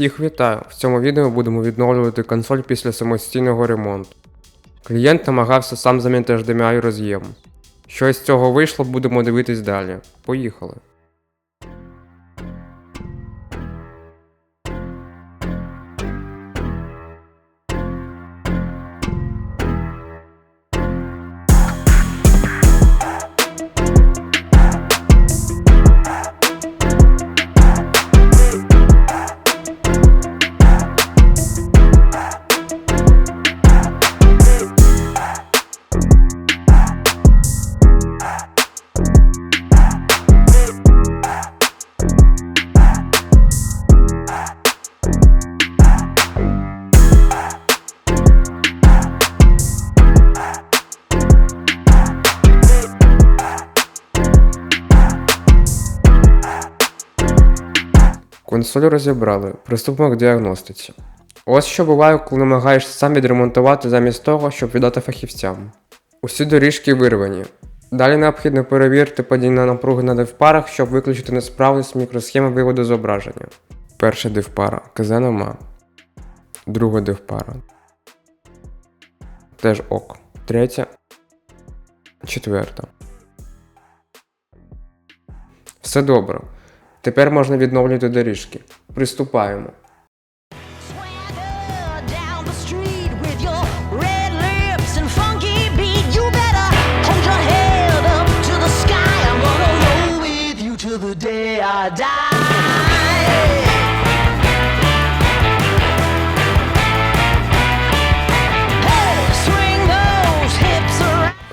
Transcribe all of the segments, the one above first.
Всіх вітаю! В цьому відео будемо відновлювати консоль після самостійного ремонту. Клієнт намагався сам замінити HDMI роз'єм. Що із цього вийшло, будемо дивитись далі. Поїхали. Консоль розібрали. Приступимо к діагностиці. Ось що буває, коли намагаєшся сам відремонтувати замість того, щоб віддати фахівцям. Усі доріжки вирвані. Далі необхідно перевірити падіння напруги на дивпарах, щоб виключити несправність мікросхеми виводу зображення. Перша дивпара КЗ нема. Друга дивпара. Теж ок. Третя. Четверта. Все добре. Тепер можна відновлювати доріжки. Приступаємо.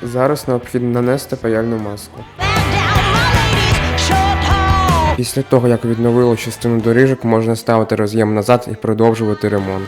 Зараз необхідно нанести паяльну маску. Після того, як відновили частину доріжок, можна ставити роз'єм назад і продовжувати ремонт.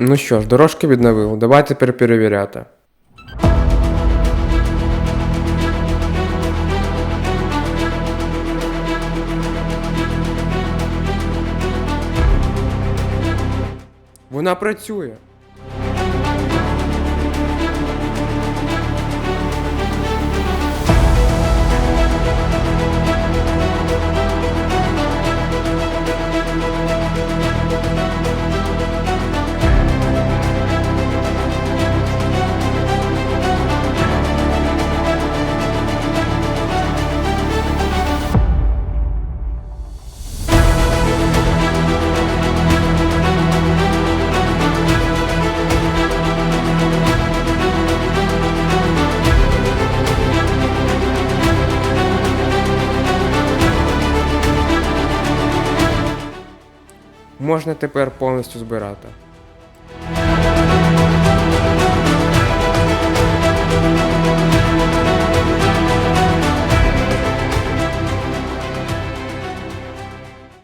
Ну що ж, дорожки відновив, Давай тепер перевіряти. Вона працює. Можна тепер повністю збирати.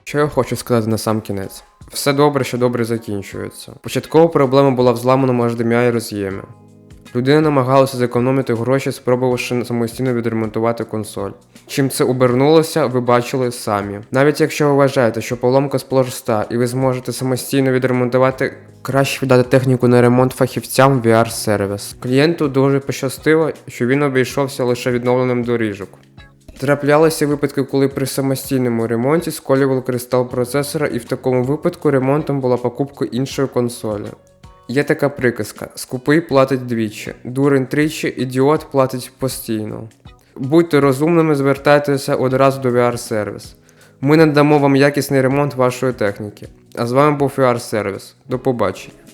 Що я хочу сказати на сам кінець? Все добре, що добре закінчується. Початкова проблема була в зламаному HDMI роз'ємі. Людина намагалася зекономити гроші, спробувавши самостійно відремонтувати консоль. Чим це обернулося, ви бачили самі. Навіть якщо ви вважаєте, що поломка спроста і ви зможете самостійно відремонтувати, краще віддати техніку на ремонт фахівцям VR-сервіс. Клієнту дуже пощастило, що він обійшовся лише відновленим доріжок. Траплялися випадки, коли при самостійному ремонті сколював кристал процесора, і в такому випадку ремонтом була покупка іншої консолі. Є така приказка: скупий платить двічі, дурень тричі, ідіот платить постійно. Будьте розумними, звертайтеся одразу до VR-сервіс. Ми надамо вам якісний ремонт вашої техніки. А з вами був VR-сервіс. До побачення.